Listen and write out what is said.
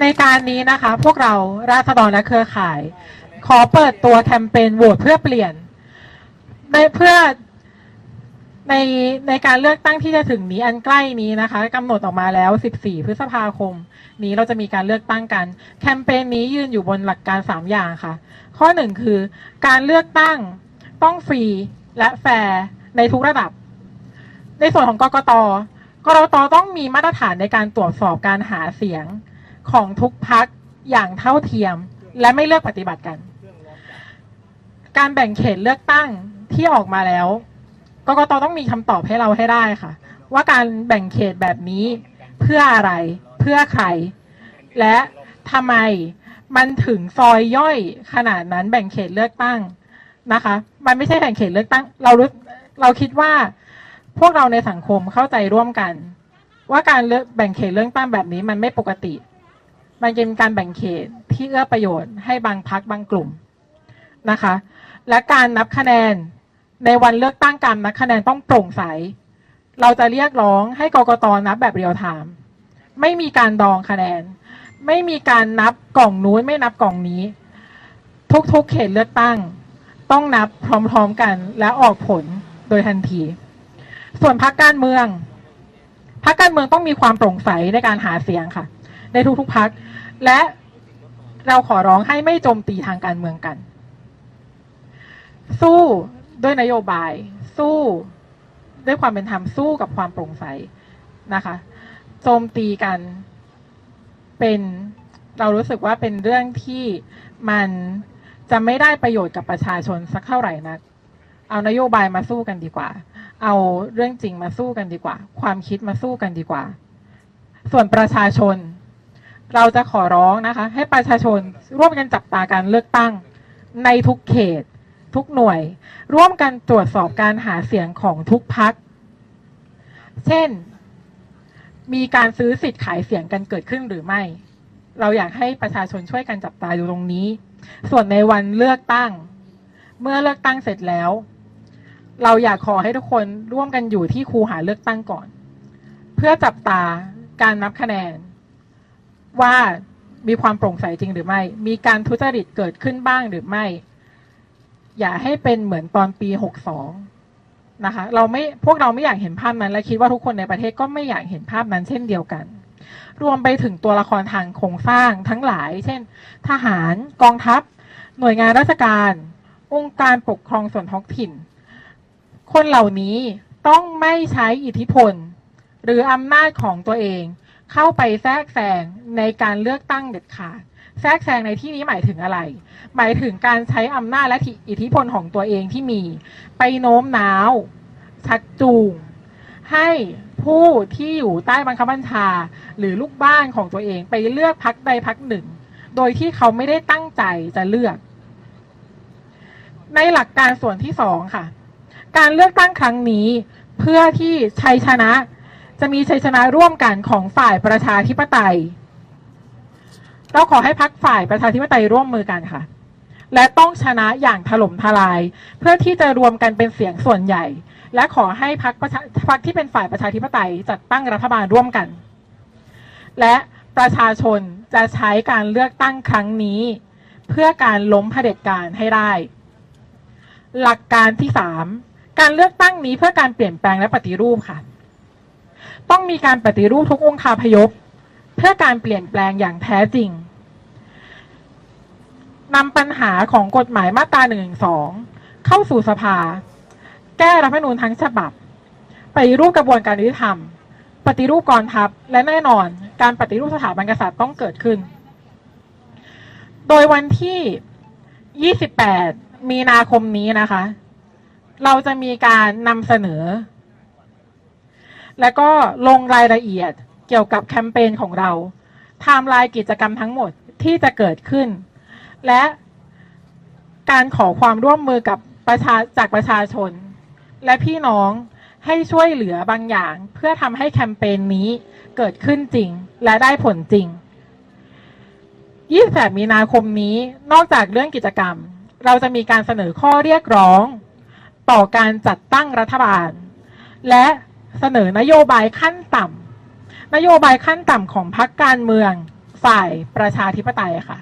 ในการนี้นะคะ พวกเราราษฎรและเครือข่าย ขอเปิดตัวแคมเปญโหวตเพื่อเปลี่ยนในเพื่อในในการเลือกตั้งที่จะถึงนี้อันใกล้นี้นะคะกำหนดออกมาแล้ว 14 พฤษภาคม นี้เราจะมีการเลือกตั้งกัน แคมเปญนี้ยืนอยู่บนหลักการ 3 อย่างค่ะ ข้อหนึ่งคือ การเลือกตั้งต้องฟรีและแฟร์ในทุกระดับ ในส่วนของกกตกกตต้องมีมาตรฐานในการตรวจสอบการหาเสียง ของทุกพักอย่างเท่าเทียม และไม่เลือกปฏิบัติกัน การแบ่งเขตเลือกตั้งที่ออกมาแล้วกกตต้องมีคำตอบให้เราให้ได้ค่ะ ว่าการแบ่งเขตแบบนี้เพื่ออะไร เพื่อใคร และทำไมมันถึงซอยย่อยขนาดนั้นแบ่งเขตเลือกตั้งนะคะ มันไม่ใช่แบ่งเขตเลือกตั้ง เรารู้เราคิดว่าพวกเราในสังคมเข้าใจร่วมกัน ว่าการเลือกแบ่งเขตเลือกตั้งแบบนี้มันไม่ปกติ มันเป็นการแบ่งเขตที่เอื้อประโยชน์ให้บางพักบางกลุ่มนะคะ และการนับคะแนนในวันเลือกตั้งการนับคะแนนต้องโปร่งใส เราจะเรียกร้องให้กกตนับแบบเรียลไทม์ไม่มีการดองคะแนน ไม่มีการนับกล่องนู้นไม่นับกล่องนี้ ทุกๆเขตเลือกตั้ง ต้องนับพร้อมๆกันและออกผลโดยทันที ส่วนพรรคการเมืองพรรคการเมืองต้องมีความโปร่งใสในการหาเสียงค่ะ ในทุกๆพรรคและเราขอร้องให้ไม่โจมตีทางการเมืองกัน สู้ด้วยนโยบาย สู้ด้วยความเป็นธรรมสู้กับความโปร่งใสนะคะโจมตีกันเป็นเรารู้สึกว่าเป็นเรื่องที่มันจะไม่ได้ประโยชน์กับประชาชนสักเท่าไหร่นัก เอานโยบายมาสู้กันดีกว่า เอาเรื่องจริงมาสู้กันดีกว่า ความคิดมาสู้กันดีกว่า ส่วนประชาชน เราจะขอร้องนะคะ ให้ประชาชนร่วมกันจับตาการเลือกตั้ง ในทุกเขต ทุกหน่วย ร่วมกันตรวจสอบการหาเสียงของทุกพัก เช่น มีการซื้อสิทธิ์ขายเสียงกันเกิดขึ้นหรือไม่ เราอยากให้ประชาชนช่วยกันจับตาดูตรงนี้ ส่วนในวันเลือกตั้ง เมื่อเลือกตั้งเสร็จแล้ว เราอยากขอให้ทุกคนร่วมกันอยู่ที่คูหาเลือกตั้งก่อน เพื่อจับตาการนับคะแนน ว่ามีความโปร่งใสจริงหรือไม่ มีการทุจริตเกิดขึ้นบ้างหรือไม่ อย่าให้เป็นเหมือนตอนปี 62 นะคะ เราไม่ พวกเราไม่อยากเห็นภาพนั้น และคิดว่าทุกคนในประเทศก็ไม่อยากเห็นภาพนั้นเช่นเดียวกัน รวมไปถึงตัวละครทางโครงสร้างทั้งหลาย เช่น ทหาร กองทัพ หน่วยงานราชการ องค์การปกครองส่วนท้องถิ่น คนเหล่านี้ต้องไม่ใช้อิทธิพล หรืออำนาจของตัวเอง เข้าไปแทรกแซงในการเลือกตั้งเด็ดขาดแทรกแซงในที่นี้หมายถึงอะไร หมายถึงการใช้อำนาจและอิทธิพลของตัวเองที่มี ไปโน้มน้าว ชักจูง ให้ผู้ที่อยู่ใต้บังคับบัญชา หรือลูกบ้านของตัวเองไปเลือกพักใดพักหนึ่ง โดยที่เขาไม่ได้ตั้งใจจะเลือก ในหลักการส่วนที่สองค่ะ การเลือกตั้งครั้งนี้เพื่อที่ชัยชนะ จะมีชัยชนะร่วมกันของฝ่ายประชาธิปไตย เราขอให้พักฝ่ายประชาธิปไตยร่วมมือกันค่ะ และต้องชนะอย่างถล่มทลาย เพื่อที่จะรวมกันเป็นเสียงส่วนใหญ่ และขอให้พักประชาพรรคที่เป็นฝ่ายประชาธิปไตยจัดตั้งรัฐบาลร่วมกัน และประชาชนจะใช้การเลือกตั้งครั้งนี้ เพื่อการล้มเผด็จการให้ได้ หลักการที่สามการเลือกตั้งนี้เพื่อการเปลี่ยนแปลงและปฏิรูปค่ะ ต้องมีการปฏิรูปทุกองคาพยพ เพื่อการเปลี่ยนแปลงอย่างแท้จริงนำปัญหาของกฎหมายมาตรา1นึเข้าสู่สภา แก้รัฐธรรมนูญทั้งฉบับ ปฏิรูปกระบวนการยุติธรรม ปฏิรูปกองทัพ และแน่นอน การปฏิรูปสถาบันกษัตริย์ต้องเกิดขึ้น โดยวันที่ 28 มีนาคมนี้นะคะ เราจะมีการนำเสนอ และก็ลงรายละเอียดเกี่ยวกับแคมเปญของเราไทม์ไลน์กิจกรรมทั้งหมดที่จะเกิดขึ้น และการขอความร่วมมือกับประชาจากประชาชน และพี่น้องให้ช่วยเหลือบางอย่าง เพื่อทำให้แคมเปญนี้เกิดขึ้นจริงและได้ผลจริง 28 มีนาคมนี้นอกจากเรื่องกิจกรรม เราจะมีการเสนอข้อเรียกร้อง ต่อการจัดตั้งรัฐบาล และ เสนอนโยบายขั้นต่ำนโยบายขั้นต่ำของพรรคการเมืองฝ่ายประชาธิปไตยค่ะ